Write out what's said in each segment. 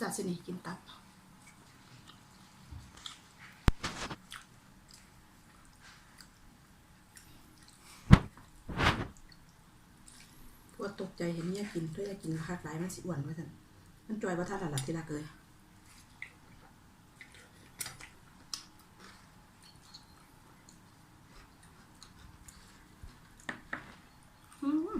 จัดสินี่กินตับพวกตกใจเห็นเนี่ยกินเพื่อจะกินคาดหลายมันสิอ้วนว่าสันมันจอยว่าท่านหลับที่รักเลยอืม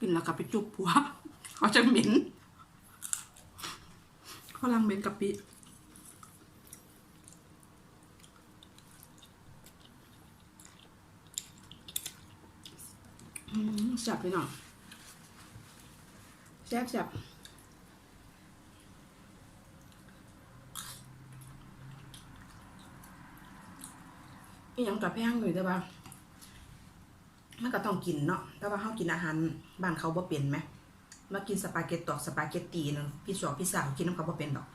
กิน แล้วกลับไปจุบผัวเขาจะเหม็นเขาลังเหม็นกะปิอืมแซ่บเลยเนาะแซ่บแซ่บอีหยังกับแพงเลยแต่ว่า มันก็ต้องกินเนาะแต่ว่าเขากินอาหารบ้านเขาบ่เป็นไหมมากินสปาเกตตอกสปาเกตตีนาะพี่สาวพี่สาวกินน้ำเขาบ่เป็นดอก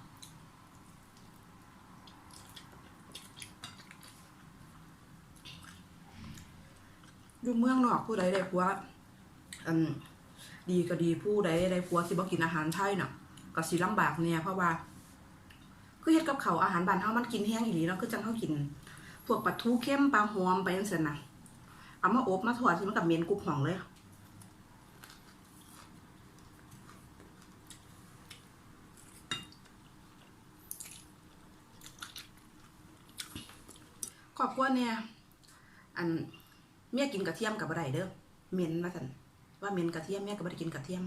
อยู่เมืองนอกผู้ใดได้ผัวอันดีก็ดีผู้ใดได้ผัวสิบ่กินอาหารไทยเน่ะก็สิลำบากเนี่ยเพราะว่าคือเฮ็ดกับเขาอาหารบ้านเฮามันกินแห้งอีหลีเนาะคือจังเฮากิน พวกปลาทูเข้มปลาหอมไปจังซั่นน่ะ เอามาอบมาทอดที่มันกับเมนกรุบห่องเลยขอบคุณเนี่ยอันเมียกินกระเทียมกับอะไรเด้อเมนว่าสันว่าเมนกระเทียมเมียก็บ่ได้กินกระเทียม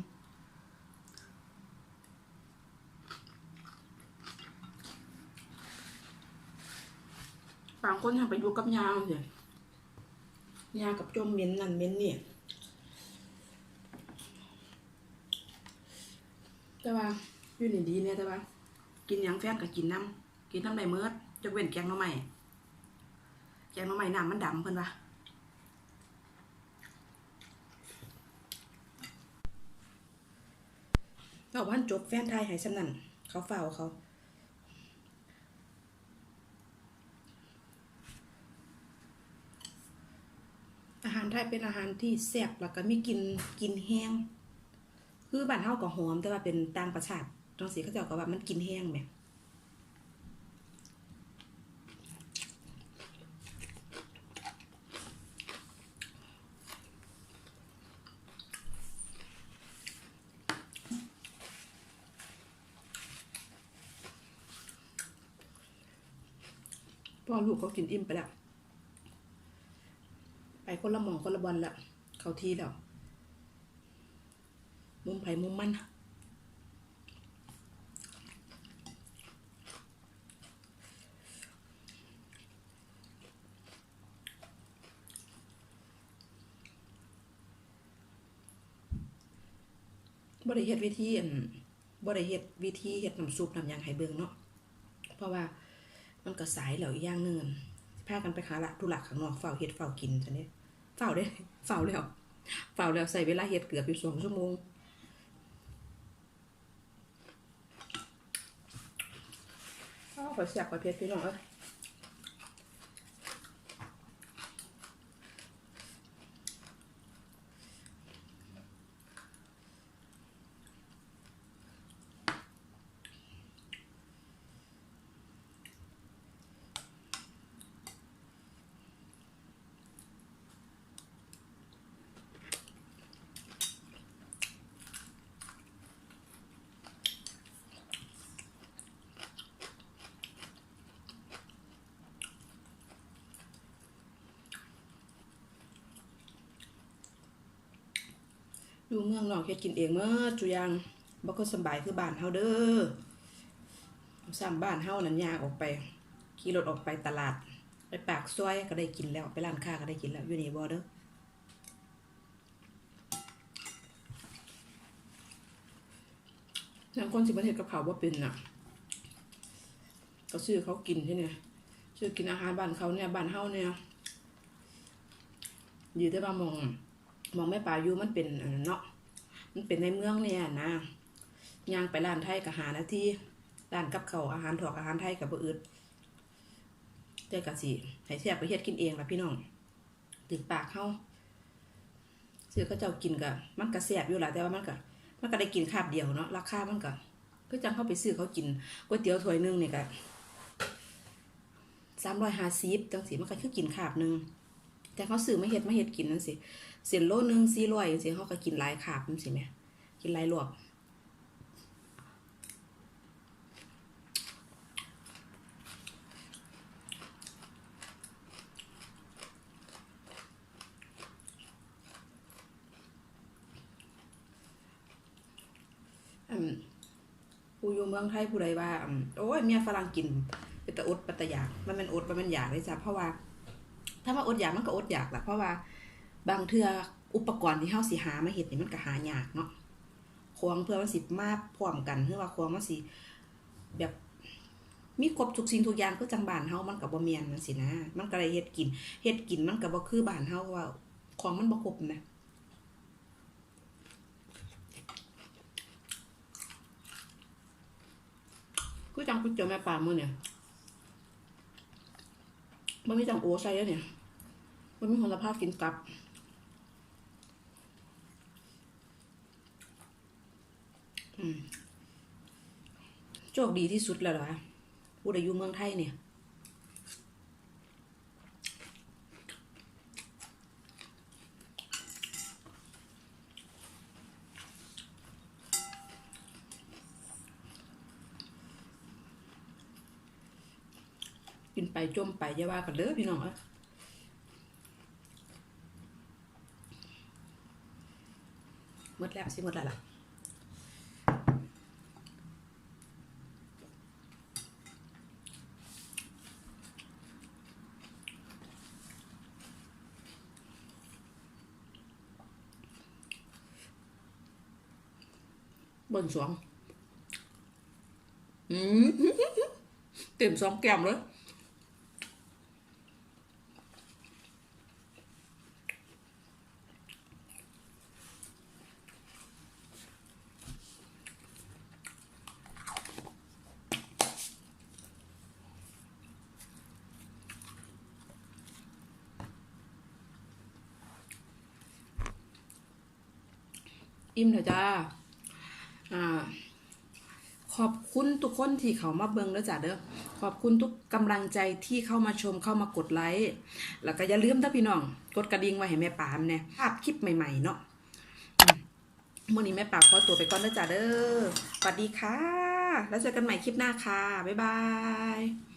บางคนทำไปอยู่กับยาวเนี่ย ยากับจมเม็นนั่นเม็นนี่แต่ว่าอยู่นี่ดีเนี่ยแต่ว่า กินยังแฟนก็กินน้ำกินน้ำได้เมื่อยกเว้นแกงหน่อไม้แกงหน่อไม้น้ำมันดำเพิ่นว่าเราวันจบแฟนไทยให้สนั่นเขาเฝ้าเขา อาหาร ไทยเป็นอาหารที่แซ่บแล้วก็มีกินกินแห้ง คือบ้านเฮาก็หอมแต่ว่าเป็นต่างประชาติจังซี่เขาเจ้าก็ว่ามันกินแห้งแหมพ่อลูกก็กินอิ่มไปแล้ว คนละหมองคนละบอลละ เขาทีแล้ว มุมไผ่มุมมันบริเฮ็ดวิธีบริเฮ็ดวิธีเฮ็ดน้ำซุปน้ำยังให้เบิงเนาะ เพราะว่ามันก็สายแล้วอีกอย่างหนึงอั่นพากันไปหาละธุระข้างนอกเฝ้าเฮ็ดเฝ้ากินซะเนี่ย เฝ้าได้เฝ้าแล้วเฝ้าแล้วใส่เวลาเฮ็ดเกือบอยู่สองชั่วโมงอ้าวขอแซ่บขอเพชรพี่น้องเอ้ย อยู่เมืองนอกเฮ็ดกินเองเมื่อจุยางบ่ก็สบายคือบ้านเฮาเด้อซ้ำบ้านเฮานั่นยากออกไปขี่รถออกไปตลาด ไปปากซอยก็ได้กินแล้วไปร้านค้าก็ได้กินแล้วอยู่นี่บ่เด้อบางคนสิประเทศกับเขาวว่าเป็นน่ะ ก็ซื้อเขากินที่เนี่ยซื้อกินอาหารบ้านเขาเนี่ยบ้านเฮาเนี่ยอยู่แต่ว่ามองมองแม่ป่าอยู่มันเป็นเนาะ มันเป็นในเมืองเนี่ยนะย่างไปร้านไทยกับหานาทีร้านกับเขาอาหารถอกอาหารไทยกับบอึดแต่กะสิให้แซ่บไปเฮ็ดกินเองละพี่น้องถึงปากเฮาซื้อเขาเจ้ากินก็มันก็แซ่บอยู่ละแต่ว่ามันก็มันก็ได้กินคาบเดียวเนาะราคามันก็คือจังเข้าไปซื้อเขากินก๋วยเตี๋ยวถ้วยนึงนี่ก็สามร้อยห้าสิบจังสิมันก็คือกินคาบนึง แต่เขาซื้อมาเฮ็ดมาเฮ็ดกินนั่นสิ เส้นโลหนึงสี่ร้อยสิเขาก็กินหลายคาบจังสิแหม่กินหลายรอบผู้อยู่เมืองไทยผู้ใดว่า โอ้ยเมียฝรั่งกินเป็นตะอดป็นตยากมันเป็นอดมันเป็นอยากเลยจ้ะเพราะว่า ถ้าว่าอดอยากมันก็อดอยากแหละเพราะว่า บางเทืออุปกรณ์ที่เฮาสิหามาเฮ็ดนี่มันก็หายากเนาะควงเพื่อมันสิมาพร้อมกันคือว่าควงมันสิแบบมีครบทุกสิ่งทุกอย่างคือจังบ้านเฮามันก็บ่แม่นจังซี่นะ มันก็เลยเฮ็ดกินเฮ็ดกินมันก็บ่คือบ้านเฮาว่าของมันบ่ครบนะคือจังก๋วยเตี๋ยวแม่ปลามื้อเนี่ยมันมีจังโอใส่แล้วเนี่ยมันมีคุณภาพกินกลับ อืม โชคดีที่สุดแล้วล่ะผู้ใดอยู่เมืองไทยเนี่ยกินไปจมไปอย่าว่ากันเด้อพี่น้องเอ้หมดแล้วสิหมดแล้วล่ะ เบนสองอืมเต็มสองแก้มเลยอิ่มเถอะจ้า อ่าขอบคุณทุกคนที่เขามาเบิ่งแล้วจ้าเด้อ ขอบคุณทุกกำลังใจที่เข้ามาชมเข้ามากดไลค์ แล้วก็อย่าลืมถ้าพี่น้อง กดกระดิ่งไว้ให้แม่ปามเนี่ยภาพคลิปใหม่ๆเนาะเมื่อนี้แม่ปามขอตัวไปก่อนแล้วจ้าเด้อ สวัสดีค่ะ แล้วเจอกันใหม่คลิปหน้าค่ะ บ๊ายบาย